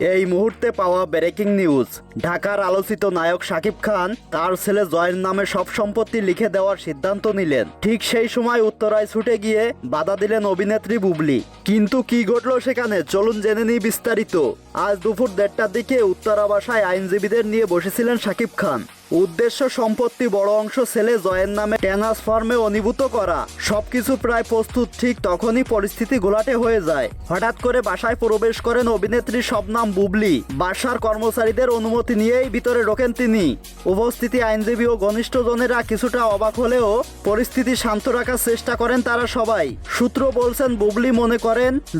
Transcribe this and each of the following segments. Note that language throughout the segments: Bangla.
এই মুহূর্তে পাওয়া ব্রেকিং নিউজ। ঢাকার আলোচিত নায়ক শাকিব খান তার ছেলে জয়ের নামে সব সম্পত্তি লিখে দেওয়ার সিদ্ধান্ত নিলেন। ঠিক সেই সময় উত্তরায় ছুটে গিয়ে বাধা দিলেন অভিনেত্রী বুবলি। কিন্তু কি ঘটলো সেখানে? চলুন জেনে নিই বিস্তারিত। আজ দুপুর দেড়টার দিকে উত্তরা বাসায় আইনজীবীদের নিয়ে বসেছিলেন শাকিব খান। উদ্দেশ্য সম্পত্তি বড় অংশ ছেলে জয়ের নামে ট্যানাস ফার্মে অনিভূত করা। সবকিছু প্রায় প্রস্তুত, ঠিক তখনই পরিস্থিতি ঘোলাটে হয়ে যায়। হঠাৎ করে বাসায় প্রবেশ করেন অভিনেত্রী শবনাম বুবলি। বাসার কর্মচারীদের অনুমতি নিয়েই ভিতরে ঢোকেন তিনি। উপস্থিতি আইনজীবী ও ঘনিষ্ঠজনেরা কিছুটা অবাক হলেও পরিস্থিতি শান্ত রাখার চেষ্টা করেন তারা সবাই। সূত্র বলছেন, বুবলি মনে করেন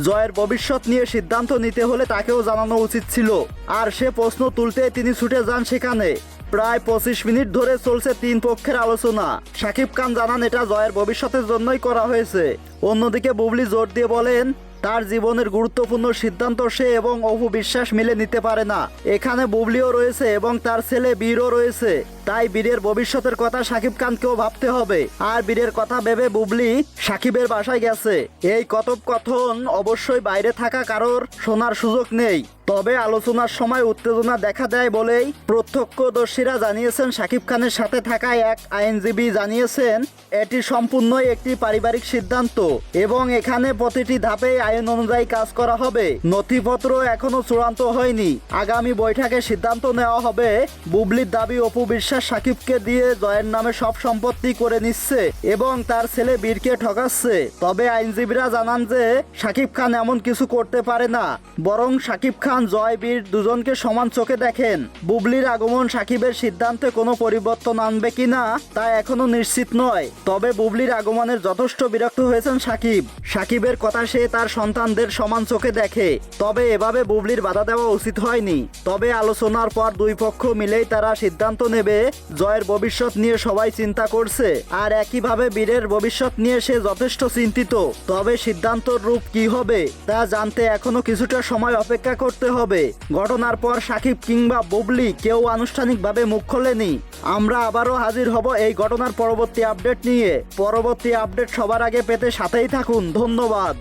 জয়ের ভবিষ্যৎ নিয়ে সিদ্ধান্ত নিতে হলে তাকেও জানানো উচিত ছিল। আর সে প্রশ্ন তুলতে তিনি ছুটে যান সেখানে। প্রায় পঁচিশ মিনিট ধরে চলছে তিন পক্ষের আলোচনা। সাকিব খান জানান, এটা জয়ের ভবিষ্যতের জন্যই করা হয়েছে। অন্যদিকে বুবলি জোর দিয়ে বলেন, তার জীবনের গুরুত্বপূর্ণ সিদ্ধান্ত সে এবং অপু বিশ্বাস মিলে নিতে পারে না। এখানে বুবলিও রয়েছে এবং তার ছেলে বীরও রয়েছে। তাই বীরের ভবিষ্যতের কথা সাকিব খানকেও ভাবতে হবে। আর বীরের কথা ভেবে বুবলি সাকিবের বাসায় গেছে। এই কথোপকথন অবশ্যই বাইরে থাকা কারোর শোনার সুযোগ নেই। তবে আলোচনার সময় উত্তেজনা দেখা দেয় বলেই প্রত্যক্ষদর্শীরা জানিয়েছেন শাকিব খানের সাথে থাকা এক আইনজীবী জানিয়েছেন, এটি সম্পূর্ণই একটি পারিবারিক সিদ্ধান্ত এবং এখানে প্রতিটি ধাপে আইন অনুযায়ী কাজ করা হবে। নথিপত্র এখনও চূড়ান্ত হয়নি। আগামী বৈঠকে সিদ্ধান্ত নেওয়া হবে, বুবলির দাবি অপু বিশ্বাস সাকিবকে দিয়ে জয়ের নামে সব সম্পত্তি করে নিচ্ছে এবং তার ছেলে বীরকে ঠকাচ্ছে। তবে আইনজীবীরা জানান যে, সাকিব খান এমন কিছু করতে পারে না। বরং সাকিব খান, জয়, বীর দুজনকে সমান চোখে দেখেন। বুবলির আগমন সাকিবের সিদ্ধান্তে কোনো পরিবর্তন আনবে কিনা তা এখনও নিশ্চিত নয়। তবে বুবলির আগমনের যথেষ্ট বিরক্ত হয়েছেন সাকিব। সাকিবের কথা সে তার সন্তানদের সমান চোখে দেখে। তবে এভাবে বুবলির বাধা দেওয়া উচিত হয়নি। তবে আলোচনার পর দুই পক্ষ মিলেই তারা সিদ্ধান্ত নেবে জয়ের ভবিষ্যৎ নিয়ে সবাই চিন্তা করছে। আর একইভাবে বীরের ভবিষ্যৎ নিয়ে সে যথেষ্ট চিন্তিত। তবে সিদ্ধান্তর রূপ কি হবে, তা জানতে এখনও কিছুটা সময় অপেক্ষা করতে হবে। ঘটনার পর সাকিব কিংবা বুবলি কেউ আনুষ্ঠানিকভাবে মুখ খোলেনি। আমরা আবারও হাজির হব এই ঘটনার পরবর্তী আপডেট নিয়ে। পরবর্তী আপডেট সবার আগে পেতে সাথেই থাকুন। ধন্যবাদ।